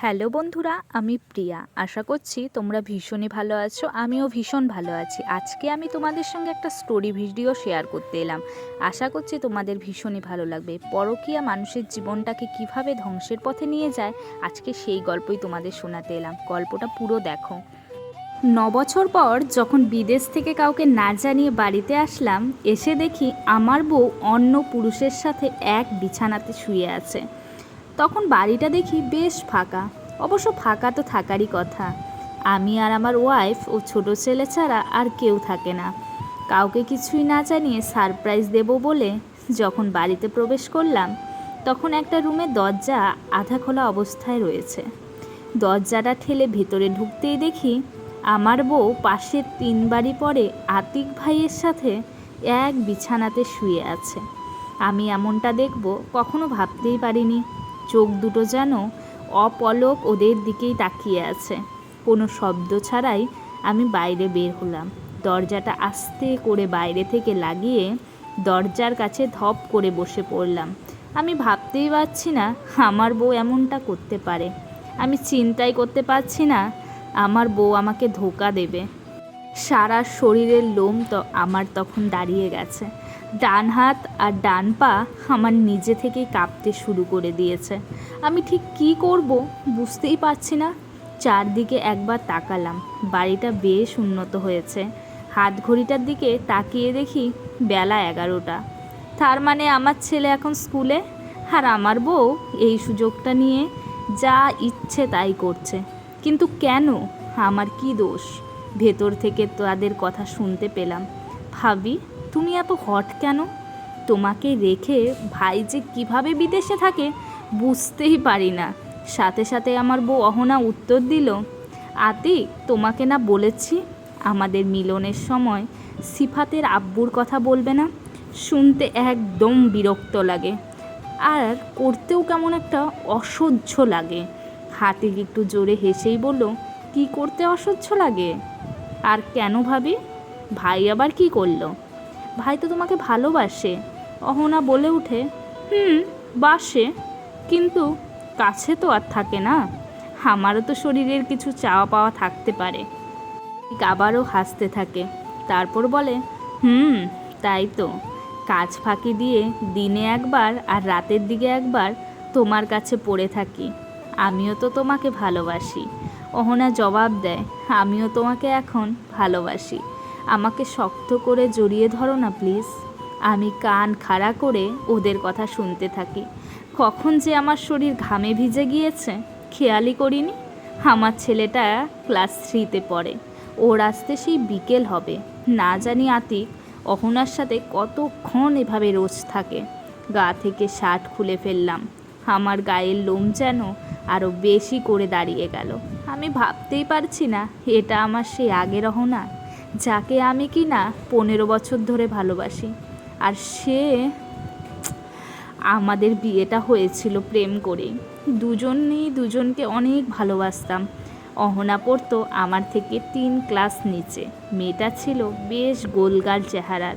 Hello বন্ধুরা, আমি প্রিয়া। আশা করছি তোমরা ভীষণই ভালো আছো, আমিও ভীষণ ভালো আছি। আজকে আমি তোমাদের সঙ্গে একটা স্টোরি ভিডিও শেয়ার করতে এলাম। আশা করছি তোমাদের ভীষণই ভালো লাগবে। পরকীয়া মানুষের জীবনটাকে কীভাবে ধ্বংসের পথে নিয়ে যায়, আজকে সেই গল্পই তোমাদের শোনাতে এলাম। গল্পটা পুরো দেখো। ন বছর পর যখন বিদেশ থেকে কাউকে না জানিয়ে বাড়িতে আসলাম, এসে দেখি আমার বউ অন্য পুরুষের সাথে এক বিছানাতে শুয়ে আছে। তখন বাড়িটা দেখি বেশ ফাঁকা। অবশ্য ফাঁকা তো থাকারই কথা। আমি আর আমার ওয়াইফ ও ছোট ছেলে ছাড়া আর কেউ থাকে না। কাউকে কিছুই না জানিয়ে সারপ্রাইজ দেব বলে যখন বাড়িতে প্রবেশ করলাম, তখন একটা রুমে দরজা আধা খোলা অবস্থায় রয়েছে। দরজাটা ঠেলে ভেতরে ঢুকতেই দেখি আমার বউ পাশের তিন বাড়ি পরে আতিক ভাইয়ের সাথে এক বিছানাতে শুয়ে আছে। আমি এমনটা দেখব কখনো ভাবতেই পারিনি। চোখ দুটো যেন অপলক ওদের দিকেই তাকিয়ে আছে। কোনো শব্দ ছাড়াই আমি বাইরে বের হলাম। দরজাটা আস্তে করে বাইরে থেকে লাগিয়ে দরজার কাছে ধপ করে বসে পড়লাম। আমি ভাবতেই পারছি না আমার বউ এমনটা করতে পারে। আমি চিন্তাই করতে পারছি না আমার বউ আমাকে ধোকা দেবে। সারা শরীরের লোম তো আমার তখন দাঁড়িয়ে গেছে। ডান হাত আর ডান পা আমার নিজে থেকেই কাঁপতে শুরু করে দিয়েছে। আমি ঠিক কী করব বুঝতেই পারছি না। চারদিকে একবার তাকালাম, বাড়িটা বেশ উন্নত হয়েছে। হাত ঘড়িটার দিকে তাকিয়ে দেখি বেলা এগারোটা। তার মানে আমার ছেলে এখন স্কুলে? আর আমার বউ এই সুযোগটা নিয়ে যা ইচ্ছে তাই করছে। কিন্তু কেন? আমার কি দোষ? ভেতর থেকে তাদের কথা শুনতে পেলাম। ভাবি তুমি এত হট কেন? তোমাকে রেখে ভাই যে কীভাবে বিদেশে থাকে, বুঝতেই পারি না। সাথে সাথে আমার বউ অহনা উত্তর দিল, আতি, তোমাকে না বলেছি, আমাদের মিলনের সময় সিফাতের আব্বুর কথা বলবে না? শুনতে একদম বিরক্ত লাগে। আর করতেও কেমন একটা অসহ্য লাগে। হাতে একটু জোরে হেসেই বলল, কি করতে অসহ্য লাগে? আর কেন ভাবি? ভাই আবার কি করল? ভাই তো তোমাকে ভালোবাসে। অহনা বলে উঠে, হুম, বাসে। কিন্তু কাছে তো আর থাকে না। আমারও তো শরীরের কিছু চাওয়া পাওয়া থাকতে পারে। আবারও হাসতে থাকে। তারপর বলে, হুম, তাই তো। কাজ ফাঁকি দিয়ে দিনে একবার আর রাতের দিকে একবার তোমার কাছে পড়ে থাকি। আমিও তো তোমাকে ভালোবাসি। অহনা জবাব দেয়, আমিও তোমাকে এখন ভালোবাসি। আমাকে শক্ত করে জড়িয়ে ধরো না, প্লিজ। আমি কান খাড়া করে ওদের কথা শুনতে থাকি। কখন যে আমার শরীর ঘামে ভিজে গিয়েছে, খেয়ালই করিনি। আমার ছেলেটা ক্লাস থ্রিতে পড়ে। ওর আসতে সেই বিকেল হবে। না জানি আতিক, অহনার সাথে কতক্ষণ এভাবে রোজ থাকে। গা থেকে শার্ট খুলে ফেললাম। আমার গায়ের লোম যেন আরও বেশি করে দাঁড়িয়ে গেল। আমি ভাবতেই পারছি না, এটা আমার সেই আগের অহনা যাকে আমি কি না পনেরো বছর ধরে ভালোবাসি। আর সে আমাদের বিয়েটা হয়েছিল প্রেম করে। দুজনেই, দুজনকে অনেক ভালোবাসতাম। অহনা পড়তো আমার থেকে তিন ক্লাস নিচে। মেয়েটা ছিল বেশ গোলগাল চেহারার।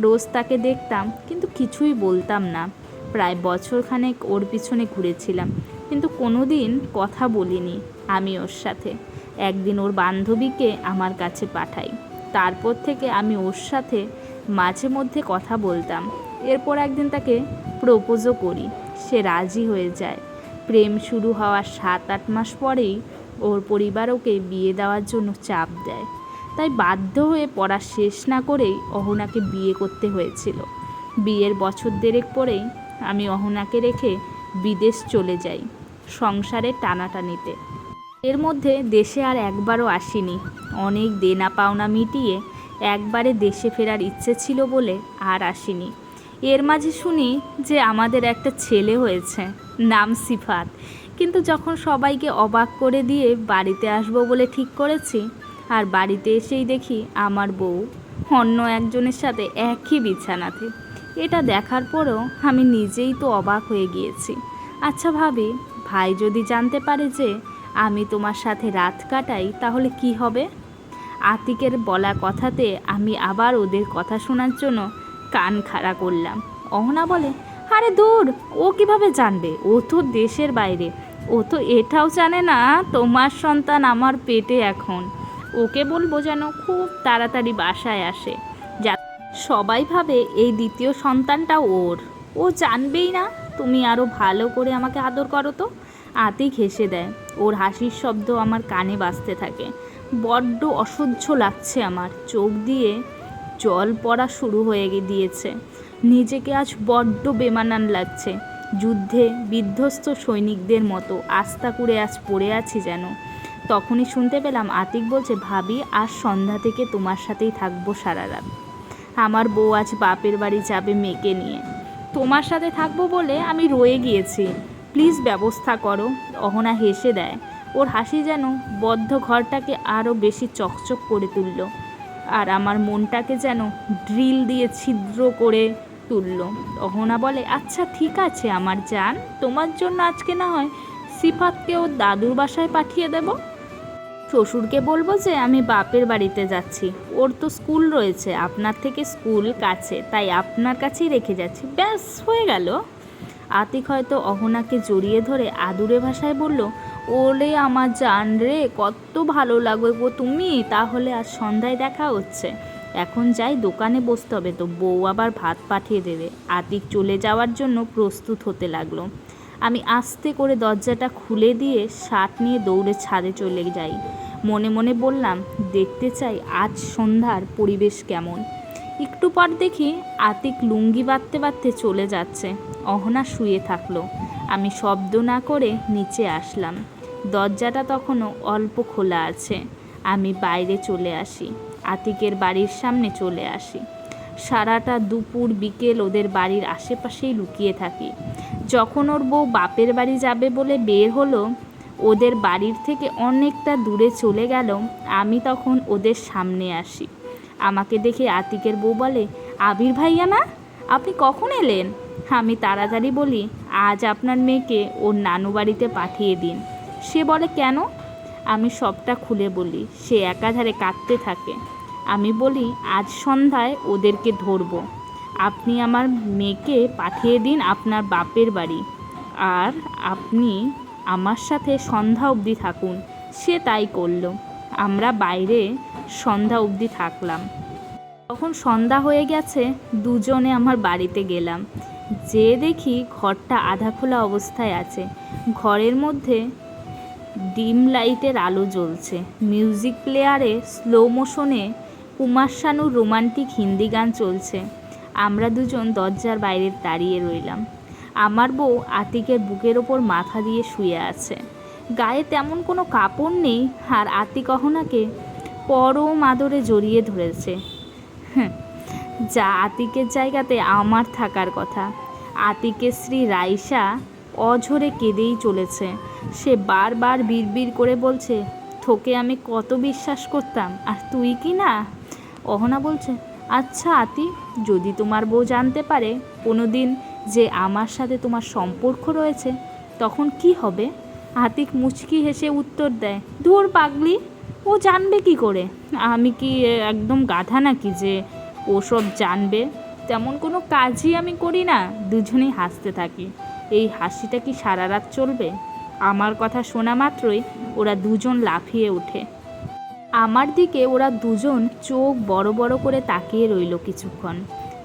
রোজ তাকে দেখতাম, কিন্তু কিছুই বলতাম না। প্রায় বছরখানেক ওর পিছনে ঘুরেছিলাম, কিন্তু কোনো দিন কথা বলিনি আমি ওর সাথে। একদিন ওর বান্ধবীকে আমার কাছে পাঠাই। তারপর থেকে আমি ওর সাথে মাঝে মধ্যে কথা বলতাম। এরপর একদিন তাকে প্রপোজও করি। সে রাজি হয়ে যায়। প্রেম শুরু হওয়ার সাত আট মাস পরেই ওর পরিবার ওকে বিয়ে দেওয়ার জন্য চাপ দেয়। তাই বাধ্য হয়ে পড়া শেষ না করেই অহনাকে বিয়ে করতে হয়েছিল। বিয়ের বছর দেড়েক পরেই আমি অহনাকে রেখে বিদেশ চলে যাই সংসারে টানাটানিতে। এর মধ্যে দেশে আর একবারও আসিনি। অনেক দেনা পাওনা মিটিয়ে একবারে দেশে ফেরার ইচ্ছে ছিল বলে আর আসিনি। এর মাঝে শুনি যে আমাদের একটা ছেলে হয়েছে, নাম সিফাত। কিন্তু যখন সবাইকে অবাক করে দিয়ে বাড়িতে আসব বলে ঠিক করেছি, আর বাড়িতে এসেই দেখি আমার বউ অন্য একজনের সাথে একই বিছানাতে। এটা দেখার পরও আমি নিজেই তো অবাক হয়ে গিয়েছি। আচ্ছা ভাবি, ভাই যদি জানতে পারে যে আমি তোমার সাথে রাত কাটাই, তাহলে কি হবে? আতিকের বলা কথাতে আমি আবার ওদের কথা শোনার জন্য কান খাড়া করলাম। অহনা বলে, আরে দূর, ও কীভাবে জানবে? ও তো দেশের বাইরে। ও তো এটাও জানে না তোমার সন্তান আমার পেটে এখন। ওকে বলব যেন খুব তাড়াতাড়ি বাসায় আসে। যা, সবাই ভাবে এই দ্বিতীয় সন্তানটা ওর। ও জানবেই না, তুমি আরও ভালো করে আমাকে আদর করো তো। আতিক হেসে দেয়। ওর হাসির শব্দ আমার কানে বাজতে থাকে। বড্ড অসহ্য লাগছে আমার। চোখ দিয়ে জল পড়া শুরু হয়ে দিয়েছে নিজেকে আজ বড্ড বেমানান লাগছে। যুদ্ধে বিধ্বস্ত সৈনিকদের মতো আস্থা করে আজ পড়ে আছি যেন। তখনই শুনতে পেলাম আতিক বলছে, ভাবি, আজ সন্ধ্যা থেকে তোমার সাথেই থাকব সারা রাত। আমার বউ আজ বাপের বাড়ি যাবে মেয়েকে নিয়ে। তোমার সাথে থাকব বলে আমি রয়ে গিয়েছি। প্লিজ ব্যবস্থা করো। অহনা হেসে দেয়। ওর হাসি যেন বদ্ধ ঘরটাকে আরও বেশি চকচক করে তুলল আর আমার মনটাকে যেন ড্রিল দিয়ে ছিদ্র করে তুলল। অহনা বলে আচ্ছা ঠিক আছে, আমার যান তোমার জন্য আজকে না হয় সিফাতকে ওর দাদুর বাসায় পাঠিয়ে দেবো। শ্বশুরকে বলব যে আমি বাপের বাড়িতে যাচ্ছি। ওর তো স্কুল রয়েছে, আপনার থেকে স্কুল কাছে, তাই আপনার কাছেই রেখে যাচ্ছি। ব্যাস, হয়ে গেল। আতিক হয়তো অহনাকে জড়িয়ে ধরে আদুরে ভাষায় বলল, ওলে আমার জান রে কত ভালো লাগবে গো তুমি, তাহলে আজ সন্ধ্যায় দেখা হচ্ছে। এখন যাই দোকানে বসতে হবে। তো বউ আবার ভাত পাঠিয়ে দেবে। আতিক চলে যাওয়ার জন্য প্রস্তুত হতে লাগল। আমি আস্তে করে দরজাটা খুলে দিয়ে শার্ট নিয়ে দৌড়ে ছাদে চলে যাই। মনে মনে বললাম, দেখতে চাই আজ সন্ধ্যার পরিবেশ কেমন? একটু পর দেখি আতিক লুঙ্গি বাঁধতে বাঁধতে চলে যাচ্ছে। অহনা শুয়ে থাকল। আমি শব্দ না করে নিচে আসলাম। দরজাটা তখনও অল্প খোলা আছে। আমি বাইরে চলে আসি। আতিকের বাড়ির সামনে চলে আসি। সারাটা দুপুর বিকেল ওদের বাড়ির আশেপাশেই লুকিয়ে থাকি। যখন ওর বউ বাপের বাড়ি যাবে বলে বের হলো, ওদের বাড়ির থেকে অনেকটা দূরে চলে গেল, আমি তখন ওদের সামনে আসি। আমাকে দেখে আতিকের বউ বলে, আবির ভাইয়া না? আপনি কখন এলেন? আমি তাড়াতাড়ি বলি, আজ আপনার মেয়েকে ওর নানু বাড়িতে পাঠিয়ে দিন। সে বলে, কেন? আমি সবটা খুলে বলি, সে একাধারে কাঁদতে থাকে। আমি বলি, আজ সন্ধ্যায় ওদেরকে ধরবো। আপনি আমার মেয়েকে পাঠিয়ে দিন আপনার বাপের বাড়ি। আর আপনি আমার সাথে সন্ধ্যা অবধি থাকুন। সে তাই করল। আমরা বাইরে সন্ধ্যা অবধি থাকলাম। তখন সন্ধ্যা হয়ে গেছে, দুজনে আমার বাড়িতে গেলাম। যে দেখি ঘরটা আধা খোলা অবস্থায় আছে। ঘরের মধ্যে ডিম লাইটের আলো জ্বলছে। মিউজিক প্লেয়ারে স্লো মোশনে কুমার শানুর রোমান্টিক হিন্দি গান চলছে। আমরা দুজন দরজার বাইরে দাঁড়িয়ে রইলাম। আমার বউ আতিকের বুকের ওপর মাথা দিয়ে শুয়ে আছে। গায়ে তেমন কোনো কাপড় নেই আর আতিক অহনাকে পরম আদরে জড়িয়ে ধরেছে। হুঁ, যা আতিকের জায়গাতে আমার থাকার কথা। আতিকের স্ত্রী রাইসা অঝরে কেঁদেই চলেছে। সে বারবার বিড়বিড় করে বলছে, তোকে আমি কত বিশ্বাস করতাম, আর তুই কি না? অহনা বলছে আচ্ছা আতি যদি তোমার বউ জানতে পারে কোনো দিন যে আমার সাথে তোমার সম্পর্ক রয়েছে, তখন কি হবে? আতিক মুচকি হেসে উত্তর দেয়, ধুর পাগলি, ও জানবে কি করে? আমি কি একদম গাধা নাকি যে ও সব জানবে? তেমন কোনো কাজই আমি করি না, দুজনেই হাসতে থাকি। এই হাসিটা কি সারা রাত চলবে? আমার কথা শোনা মাত্রই ওরা দুজন লাফিয়ে ওঠে। আমার দিকে ওরা দুজন চোখ বড় বড় করে তাকিয়ে রইল কিছুক্ষণ।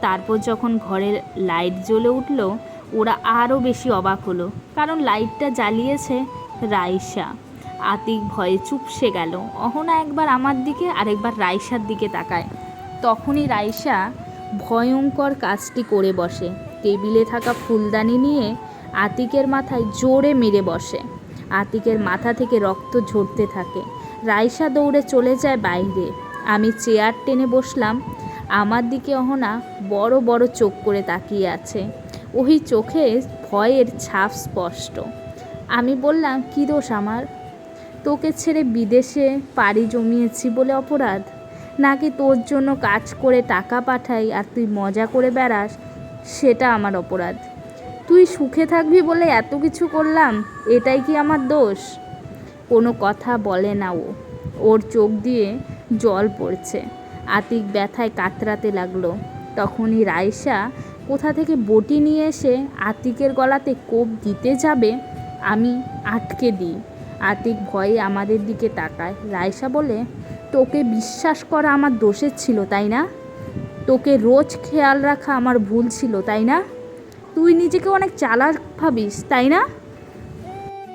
তারপর যখন ঘরের লাইট জ্বলে উঠল, ওরা আরও বেশি অবাক হলো, কারণ লাইটটা জ্বালিয়েছে রাইসা আতিক ভয়ে চুপসে গেল। অহনা একবার আমার দিকে আর একবার রাইসার দিকে তাকায়। তখনই রাইসা ভয়ঙ্কর কাজটি করে বসে। টেবিলে থাকা ফুলদানি নিয়ে আতিকের মাথায় জোরে মেরে বসে। আতিকের মাথা থেকে রক্ত ঝরতে থাকে। রাইসা দৌড়ে চলে যায় বাইরে। আমি চেয়ার টেনে বসলাম। আমার দিকে অহনা বড় বড় চোখ করে তাকিয়ে আছে। ওই চোখে ভয়ের ছাপ স্পষ্ট। আমি বললাম, কী দোষ আমার? তোকে ছেড়ে বিদেশে পাড়ি জমিয়েছি বলে অপরাধ? নাকি তোর জন্য কাজ করে টাকা পাঠাই আর তুই মজা করে বেড়াস? সেটা আমার অপরাধ। তুই সুখে থাকবি বলে এত কিছু করলাম? এটাই কি আমার দোষ? কোনো কথা বলে না ও। ওর চোখ দিয়ে জল পড়ছে। আতিক ব্যথায় কাতরাতে লাগল। তখনই রায়সা কোথা থেকে বটি নিয়ে এসে আতিকের গলাতে কোপ দিতে যাবে, আমি আটকে দিই। আতিক ভয়ে আমাদের দিকে তাকায়। রায়সা বলে তোকে বিশ্বাস করা আমার দোষের ছিল, তাই না? তোকে রোজ খেয়াল রাখা আমার ভুল ছিল, তাই না? তুই নিজেকে অনেক চালাক ভাবিস, তাই না?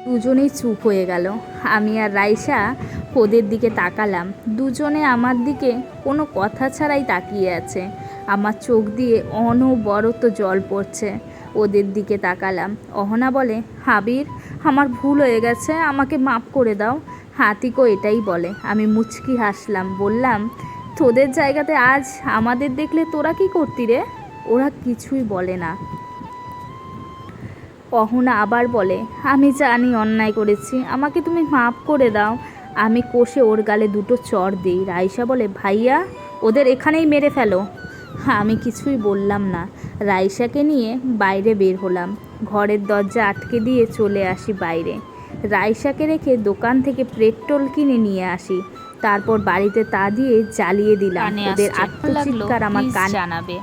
দুজনেই চুপ হয়ে গেল। আমি আর রাইসা ওদের দিকে তাকালাম। দুজনে আমার দিকে কোনো কথা ছাড়াই তাকিয়ে আছে। আমার চোখ দিয়ে অনবরত জল পড়ছে। ওদের দিকে তাকালাম। অহনা বলে, হাবির, আমার ভুল হয়ে গেছে, আমাকে মাফ করে দাও। হাতিকও এটাই বলে। আমি মুচকি হাসলাম, বললাম, তোদের জায়গাতে আজ আমাদের দেখলে তোরা কি করতি রে? ওরা কিছুই বলে না। অহনা আবার বলে, আমি জানি অন্যায় করেছি, আমাকে তুমি মাফ করে দাও। আমি কষে ওর গালে দুটো চর দিই। রাইসা বলে, ভাইয়া, ওদের এখানেই মেরে ফেলো। আমি কিছুই বললাম না। রাইসাকে নিয়ে বাইরে বের হলাম। ঘরের দরজা আটকে দিয়ে চলে আসি বাইরে। রাইসাকে রেখে দোকান থেকে পেট্রোল কিনে নিয়ে আসি। তারপর বাড়িতে তা দিয়ে জ্বালিয়ে দিলাম। ওদের আত্মচিৎকার আমার কান জানাবে।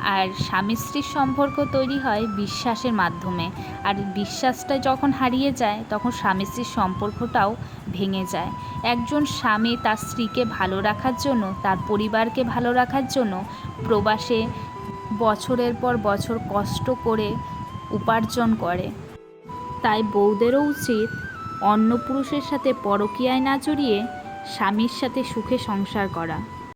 আর স্বামী স্ত্রীর সম্পর্ক তৈরি হয় বিশ্বাসের মাধ্যমে। আর বিশ্বাসটা যখন হারিয়ে যায় তখন স্বামী স্ত্রীর সম্পর্কটাও ভেঙে যায়। একজন স্বামী তার স্ত্রীকে ভালো রাখার জন্য তার পরিবারকে ভালো রাখার জন্য প্রবাসে বছরের পর বছর কষ্ট করে উপার্জন করে। তাই বৌদেরও উচিত অন্য পুরুষের সাথে পরকীয়ায় না জড়িয়ে স্বামীর সাথে সুখে সংসার করা।